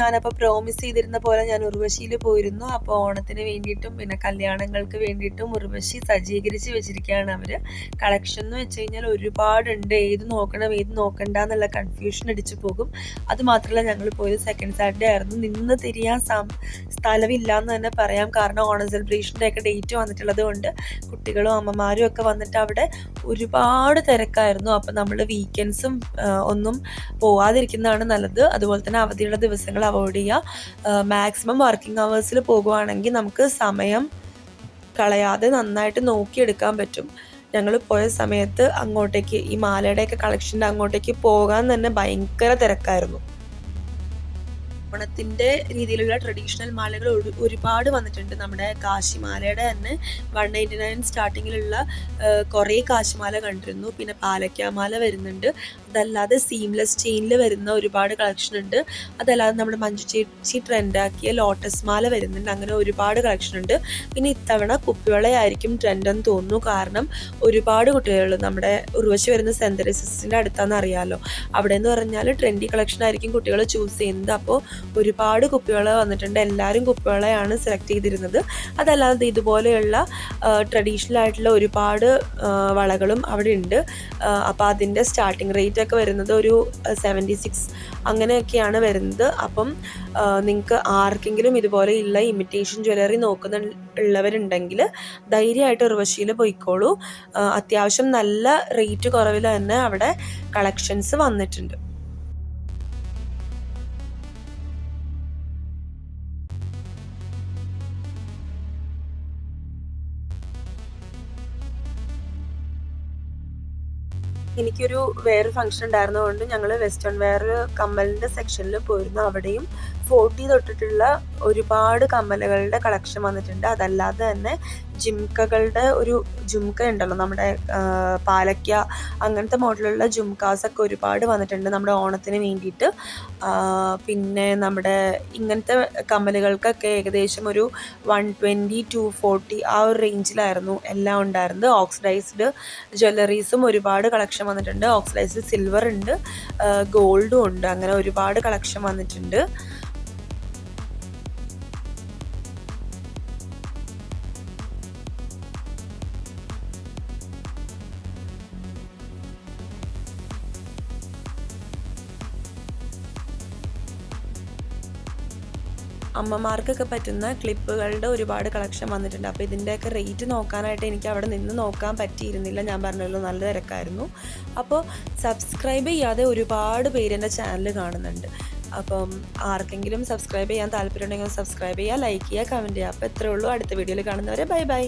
ഞാനപ്പോൾ പ്രോമിസ് ചെയ്തിരുന്ന പോലെ ഞാൻ ഉർവശിയിൽ പോയിരുന്നു. അപ്പോൾ ഓണത്തിന് വേണ്ടിയിട്ടും പിന്നെ കല്യാണങ്ങൾക്ക് വേണ്ടിയിട്ടും ഉർവശി സജ്ജീകരിച്ച് വെച്ചിരിക്കുകയാണ് അവർ കളക്ഷൻ എന്ന് വെച്ച് കഴിഞ്ഞാൽ ഒരുപാടുണ്ട്. ഏത് നോക്കണം ഏത് നോക്കണ്ട എന്നുള്ള കൺഫ്യൂഷൻ അടിച്ചു പോകും. അത് മാത്രമല്ല ഞങ്ങൾ പോയത് സെക്കൻഡ് സാറ്റർഡേ ആയിരുന്നു. നിന്ന് തിരിയാൻ സ്ഥലമില്ല എന്ന് തന്നെ പറയാം. കാരണം ഓണം സെലിബ്രേഷന്റെ ഒക്കെ ഡേറ്റ് വന്നിട്ടുള്ളത് കൊണ്ട് കുട്ടികളും അമ്മമാരും ഒക്കെ വന്നിട്ട് അവിടെ ഒരുപാട് തിരക്കായിരുന്നു. അപ്പം നമ്മൾ വീക്കെൻഡ്സും ഒന്നും പോവാതിരിക്കുന്നതാണ് നല്ലത്. അതുപോലെ തന്നെ അവധിയുള്ള ദിവസങ്ങൾ അവോയ്ഡ് ചെയ്യുക മാക്സിമം വർക്കിംഗ് അവേഴ്സിൽ പോകുവാണെങ്കിൽ നമുക്ക് സമയം കളയാതെ നന്നായിട്ട് നോക്കിയെടുക്കാൻ പറ്റും. ഞങ്ങൾ പോയ സമയത്ത് അങ്ങോട്ടേക്ക് ഈ മാലയുടെയൊക്കെ കളക്ഷന്റെ അങ്ങോട്ടേക്ക് പോകാൻ തന്നെ ഭയങ്കര തിരക്കായിരുന്നു. ഓണത്തിന്റെ രീതിയിലുള്ള ട്രഡീഷണൽ മാലകൾ ഒരുപാട് വന്നിട്ടുണ്ട് നമ്മുടെ കാശിമാലയുടെ തന്നെ വൺ നയന്റി നയൻ സ്റ്റാർട്ടിങ്ങിലുള്ള കുറേ കാശിമാല കണ്ടിരുന്നു. പിന്നെ പാലക്കാമാല വരുന്നുണ്ട്. അതല്ലാതെ സീംലെസ് ചെയിനിൽ വരുന്ന ഒരുപാട് കളക്ഷൻ ഉണ്ട്. അതല്ലാതെ നമ്മുടെ മഞ്ജു ചേച്ചി ട്രെൻഡാക്കിയ ലോട്ടസ് മാല വരുന്നുണ്ട്. അങ്ങനെ ഒരുപാട് കളക്ഷൻ ഉണ്ട്. പിന്നെ ഇത്തവണ കുപ്പിവളയായിരിക്കും ട്രെൻഡെന്ന് തോന്നുന്നു. കാരണം ഒരുപാട് കുട്ടികൾ നമ്മുടെ ഉർവശി വരുന്ന സെന്റ് തെരേസസിന്റെ അടുത്താണെന്ന് അറിയാമല്ലോ അവിടെ എന്ന് പറഞ്ഞാൽ ട്രെൻഡി കളക്ഷൻ ആയിരിക്കും കുട്ടികൾ ചൂസ് ചെയ്യുന്നത്. അപ്പോൾ ഒരുപാട് കുപ്പിവള വന്നിട്ടുണ്ട്. എല്ലാവരും കുപ്പിവെള്ളയാണ് സെലക്ട് ചെയ്തിരുന്നത്. അതല്ലാതെ ഇതുപോലെയുള്ള ട്രഡീഷണൽ ആയിട്ടുള്ള ഒരുപാട് വളകളും അവിടെ ഉണ്ട് അപ്പോൾ അതിന്റെ സ്റ്റാർട്ടിങ് റേറ്റ് ഒക്കെ വരുന്നത് ഒരു സെവന്റി സിക്സ് അങ്ങനെയൊക്കെയാണ് വരുന്നത്. അപ്പം നിങ്ങൾക്ക് ആർക്കെങ്കിലും ഇതുപോലെയുള്ള ഇമിറ്റേഷൻ ജ്വല്ലറി നോക്കുന്ന ഉള്ളവരുണ്ടെങ്കിൽ ധൈര്യമായിട്ട് ഉർവശിയിൽ പോയിക്കോളൂ. അത്യാവശ്യം നല്ല റേറ്റ് കുറവിൽ തന്നെ അവിടെ കളക്ഷൻസ് വന്നിട്ടുണ്ട്. എനിക്കൊരു വേറെ ഫംഗ്ഷൻ ഉണ്ടായിരുന്നതുകൊണ്ട് ഞങ്ങൾ വെസ്റ്റേൺ വെയർ കമ്മലിന്റെ സെക്ഷനിൽ പോയിരുന്നു. അവിടെയും ഫോർട്ടി തൊട്ടിട്ടുള്ള ഒരുപാട് കമ്മലുകളുടെ കളക്ഷൻ വന്നിട്ടുണ്ട്. അതല്ലാതെ തന്നെ ജിംക്കകളുടെ ഒരു ജുംക്ക ഉണ്ടല്ലോ നമ്മുടെ പാലക്ക അങ്ങനത്തെ മോഡലുള്ള ജുംക്കാസൊക്കെ ഒരുപാട് വന്നിട്ടുണ്ട് നമ്മുടെ ഓണത്തിന് വേണ്ടിയിട്ട്. പിന്നെ നമ്മുടെ ഇങ്ങനത്തെ കമ്മലുകൾക്കൊക്കെ ഏകദേശം ഒരു വൺ ട്വന്റി ടു ഫോർട്ടി ആ ഒരു റേഞ്ചിലായിരുന്നു എല്ലാം ഉണ്ടായിരുന്നത്. ഓക്സിഡൈസ്ഡ് ജ്വല്ലറീസും ഒരുപാട് കളക്ഷൻ വന്നിട്ടുണ്ട്. ഓക്സിഡൈസ്ഡ് സിൽവർ ഉണ്ട് ഗോൾഡും ഉണ്ട് അങ്ങനെ ഒരുപാട് കളക്ഷൻ വന്നിട്ടുണ്ട്. അമ്മമാർക്കൊക്കെ പറ്റുന്ന ക്ലിപ്പുകളുടെ ഒരുപാട് കളക്ഷൻ വന്നിട്ടുണ്ട്. അപ്പോൾ ഇതിന്റെയൊക്കെ റേറ്റ് നോക്കാനായിട്ട് എനിക്ക് അവിടെ നിന്ന് നോക്കാൻ പറ്റിയിരുന്നില്ല. ഞാൻ പറഞ്ഞല്ലോ നല്ല തിരക്കായിരുന്നു. അപ്പോൾ സബ്സ്ക്രൈബ് ചെയ്യാതെ ഒരുപാട് പേര് എന്റെ ചാനൽ കാണുന്നുണ്ട്. അപ്പം ആർക്കെങ്കിലും സബ്സ്ക്രൈബ് ചെയ്യാൻ താല്പര്യമുണ്ടെങ്കിൽ സബ്സ്ക്രൈബ് ചെയ്യുക ലൈക്ക് ചെയ്യുക കമന്റ് ചെയ്യുക. അപ്പോൾ ഇത്രയേ ഉള്ളൂ. അടുത്ത വീഡിയോയിൽ കാണുന്നവരെ ബൈ ബൈ.